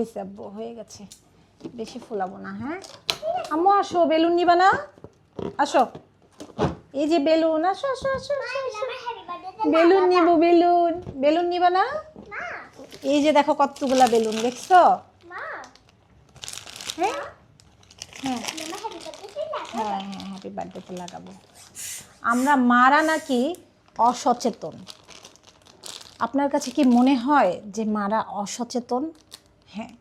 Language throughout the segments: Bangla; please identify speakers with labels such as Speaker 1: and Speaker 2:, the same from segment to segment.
Speaker 1: হয়েছে হয়ে গেছে। বেশি ফুলাবো না হ্যাঁ? আম্মু, আসো, বেলুন নিবা না? আসো। এই যে বেলুন, আসো আসো আসো। বেলুন নিব, বেলুন। বেলুন নিবা না? এই যে দেখো কতগুলা বেলুন, দেখছ? হ্যাঁ? হ্যাঁ। হ্যাঁ হ্যাঁ হ্যাপি বার্থডেতে আমরা মারা নাকি অসচেতন? আপনার কাছে কি মনে হয় যে মারা অসচেতন? হ্যাঁ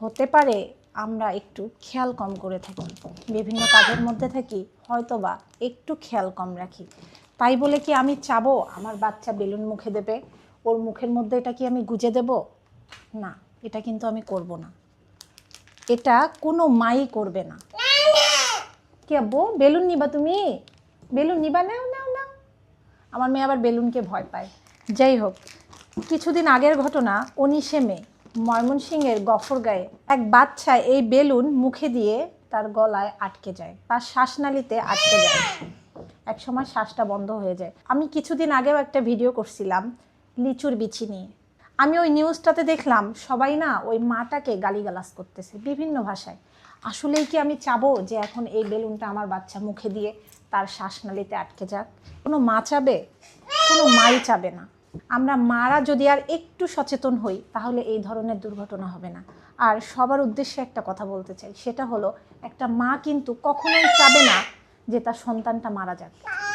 Speaker 1: হতে পারে আমরা একটু খেয়াল কম করে থাকি। বিভিন্ন কাজের মধ্যে থাকি, হয়তোবা একটু খেয়াল কম রাখি। তাই বলে কি আমি চাবো আমার বাচ্চা বেলুন মুখে দেবে? ওর মুখের মধ্যে এটা কি আমি গুজে দেব? না, এটা কিন্তু আমি করব না। এটা কোনো মাই করবে না। কি আব্বু, বেলুন নিবা তুমি? বেলুন নিবা, নাও নাও নাও। আমার মেয়ে আবার বেলুনকে ভয় পায়। যাই হোক, কিছুদিন আগের ঘটনা উনিশে মে ময়মনসিংহের গফরগাঁয়ে এক বাচ্চা এই বেলুন মুখে দিয়ে তার গলায় আটকে যায়। তার শ্বাসনালীতে আটকে যায়। এক সময় শ্বাসটা বন্ধ হয়ে যায়। আমি কিছুদিন আগেও একটা ভিডিও করছিলাম লিচুর বিচি নিয়ে। আমি ওই নিউজটাতে দেখলাম সবাই না ওই মাটাকে গালিগালাজ করতেছে বিভিন্ন ভাষায়। আসলেই কি আমি চাবো যে এখন এই বেলুনটা আমার বাচ্চা মুখে দিয়ে তার শ্বাসনালীতে আটকে যাক? কোনো মা চাবে? কোনো মাই চাবে না। আমরা মারা যদি আর একটু সচেতন হই, তাহলে এই ধরনের দুর্ঘটনা হবে না। আর সবার উদ্দেশ্যে একটা কথা বলতে চাই, সেটা হলো, একটা মা কিন্তু কখনোই চাবে না যে তার সন্তানটা মারা যাক।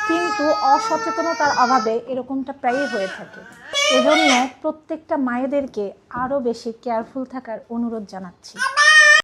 Speaker 1: কিন্তু অসচেতনতার অভাবে এরকমটা প্রায়ই হয়ে থাকে। এজন্য প্রত্যেকটা মায়েদেরকে আরও বেশি কেয়ারফুল থাকার অনুরোধ জানাচ্ছি।